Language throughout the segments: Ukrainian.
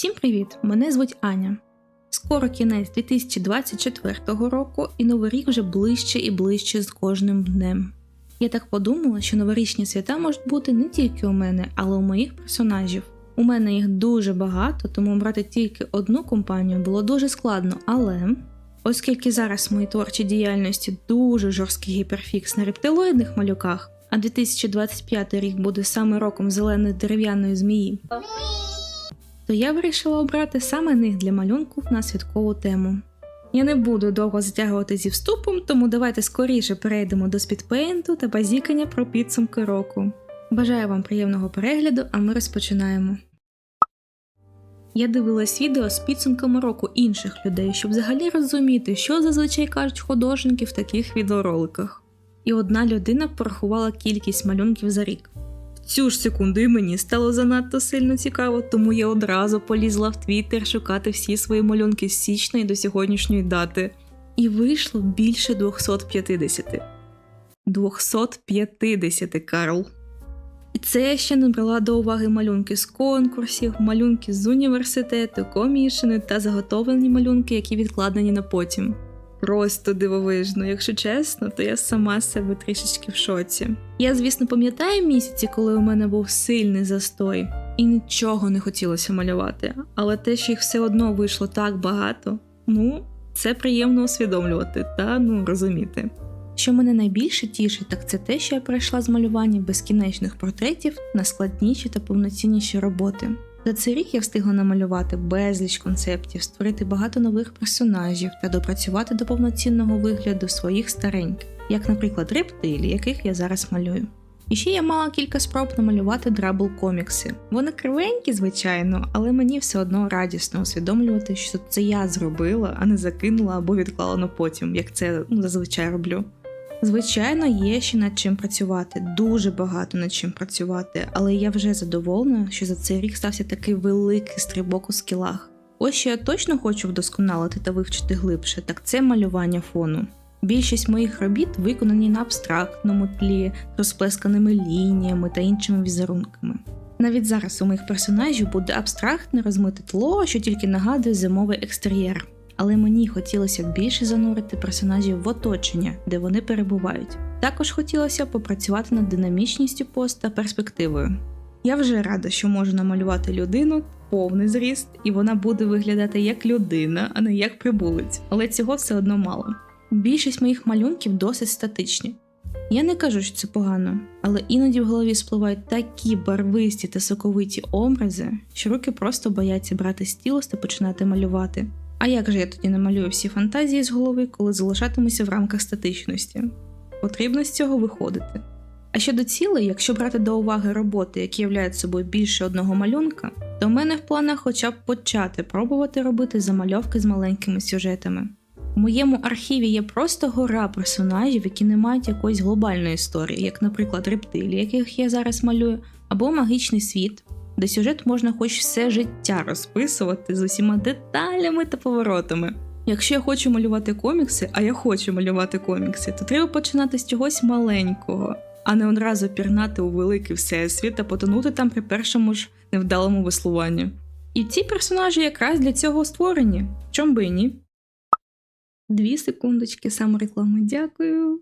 Всім привіт! Мене звуть Аня. Скоро кінець 2024 року, і новий рік вже ближче і ближче з кожним днем. Я так подумала, що новорічні свята можуть бути не тільки у мене, але у моїх персонажів. У мене їх дуже багато, тому брати тільки одну компанію було дуже складно, але оскільки зараз в моїй творчій діяльності дуже жорсткий гіперфікс на рептилоїдних малюках, а 2025 рік буде саме роком зеленої дерев'яної змії, то я вирішила обрати саме них для малюнку на святкову тему. Я не буду довго затягувати зі вступом, тому давайте скоріше перейдемо до спідпейнту та базікання про підсумки року. Бажаю вам приємного перегляду, а ми розпочинаємо. Я дивилась відео з підсумками року інших людей, щоб взагалі розуміти, що зазвичай кажуть художники в таких відеороликах. І одна людина порахувала кількість малюнків за рік. Цю ж секунду і мені стало занадто сильно цікаво, тому я одразу полізла в Твіттер шукати всі свої малюнки з січня і до сьогоднішньої дати. І вийшло більше 250. 250, Карл. І це я ще не брала до уваги малюнки з конкурсів, малюнки з університету, комішини та заготовлені малюнки, які відкладені на потім. Просто дивовижно, якщо чесно, то я сама себе трішечки в шоці. Я, звісно, пам'ятаю місяці, коли у мене був сильний застой, і нічого не хотілося малювати, але те, що їх все одно вийшло так багато, ну, це приємно усвідомлювати та ну розуміти. Що мене найбільше тішить, так це те, що я перейшла з малювання безкінечних портретів на складніші та повноцінніші роботи. За цей рік я встигла намалювати безліч концептів, створити багато нових персонажів та допрацювати до повноцінного вигляду своїх стареньких, як, наприклад, рептилі, яких я зараз малюю. І ще я мала кілька спроб намалювати драбл комікси. Вони кривенькі, звичайно, але мені все одно радісно усвідомлювати, що це я зробила, а не закинула або відклала на потім, як це ну, зазвичай роблю. Звичайно, є ще над чим працювати, дуже багато над чим працювати, але я вже задоволена, що за цей рік стався такий великий стрибок у скілах. Ось що я точно хочу вдосконалити та вивчити глибше, так це малювання фону. Більшість моїх робіт виконані на абстрактному тлі, розплесканими лініями та іншими візерунками. Навіть зараз у моїх персонажів буде абстрактне розмите тло, що тільки нагадує зимовий екстер'єр але мені хотілося більше занурити персонажів в оточення, де вони перебувають. Також хотілося попрацювати над динамічністю пост та перспективою. Я вже рада, що можу намалювати людину повний зріст, і вона буде виглядати як людина, а не як прибулець, але цього все одно мало. Більшість моїх малюнків досить статичні. Я не кажу, що це погано, але іноді в голові спливають такі барвисті та соковиті образи, що руки просто бояться брати стілус та починати малювати. А як же я тоді намалюю всі фантазії з голови, коли залишатимуся в рамках статичності? Потрібно з цього виходити. А щодо цілей, якщо брати до уваги роботи, які являють собою більше одного малюнка, то в мене в планах хоча б почати пробувати робити замальовки з маленькими сюжетами. У моєму архіві є просто гора персонажів, які не мають якоїсь глобальної історії, як, наприклад, рептилії, яких я зараз малюю, або магічний світ, де сюжет можна хоч все життя розписувати з усіма деталями та поворотами. Якщо я хочу малювати комікси, а я хочу малювати комікси, то треба починати з чогось маленького, а не одразу пірнати у великий всесвіт та потонути там при першому ж невдалому веслуванні. І ці персонажі якраз для цього створені, чом би ні. Дві секундочки самореклами, дякую.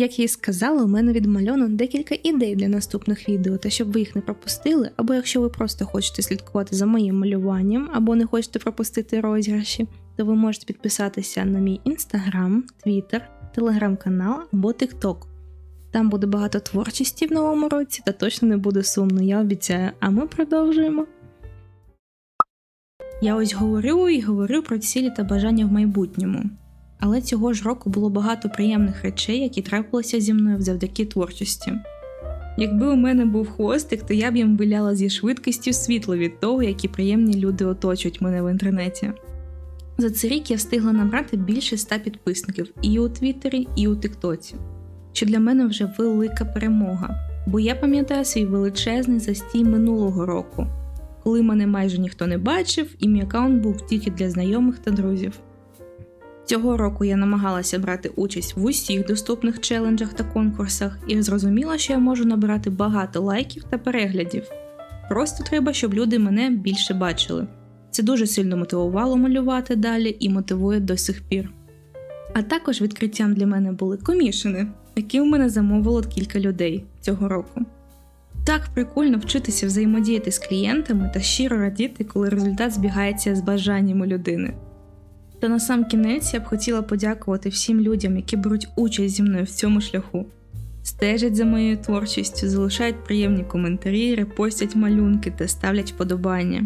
Як я і сказала, у мене відмальовано декілька ідей для наступних відео, та щоб ви їх не пропустили, або якщо ви просто хочете слідкувати за моїм малюванням, або не хочете пропустити розіграші, то ви можете підписатися на мій інстаграм, твіттер, телеграм-канал або тикток. Там буде багато творчості в новому році, та точно не буде сумно, я обіцяю. А ми продовжуємо. Я ось говорю і говорю про цілі та бажання в майбутньому. Але цього ж року було багато приємних речей, які трапилися зі мною завдяки творчості. Якби у мене був хвостик, то я б їм виляла зі швидкістю світла від того, які приємні люди оточують мене в інтернеті. За цей рік я встигла набрати більше ста підписників і у Твіттері, і у Тиктоці, що для мене вже велика перемога, бо я пам'ятаю свій величезний застій минулого року, коли мене майже ніхто не бачив, і мій аккаунт був тільки для знайомих та друзів. Цього року я намагалася брати участь в усіх доступних челенджах та конкурсах і зрозуміла, що я можу набирати багато лайків та переглядів. Просто треба, щоб люди мене більше бачили. Це дуже сильно мотивувало малювати далі і мотивує до сих пір. А також відкриттям для мене були комішини, які в мене замовило кілька людей цього року. Так прикольно вчитися взаємодіяти з клієнтами та щиро радіти, коли результат збігається з бажаннями людини. Та на сам кінець я б хотіла подякувати всім людям, які беруть участь зі мною в цьому шляху, стежать за моєю творчістю, залишають приємні коментарі, репостять малюнки та ставлять вподобання.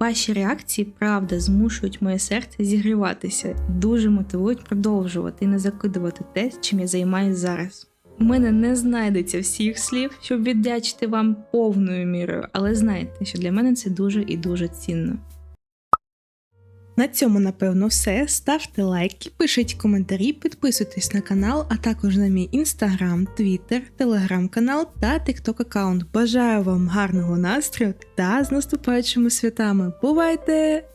Ваші реакції, правда, змушують моє серце зігріватися і дуже мотивують продовжувати і не закидувати те, чим я займаюся зараз. У мене не знайдеться всіх слів, щоб віддячити вам повною мірою, але знайте, що для мене це дуже і дуже цінно. На цьому, напевно, все. Ставте лайки, пишіть коментарі, підписуйтесь на канал, а також на мій інстаграм, твіттер, телеграм-канал та тикток аккаунт. Бажаю вам гарного настрою та з наступаючими святами. Бувайте!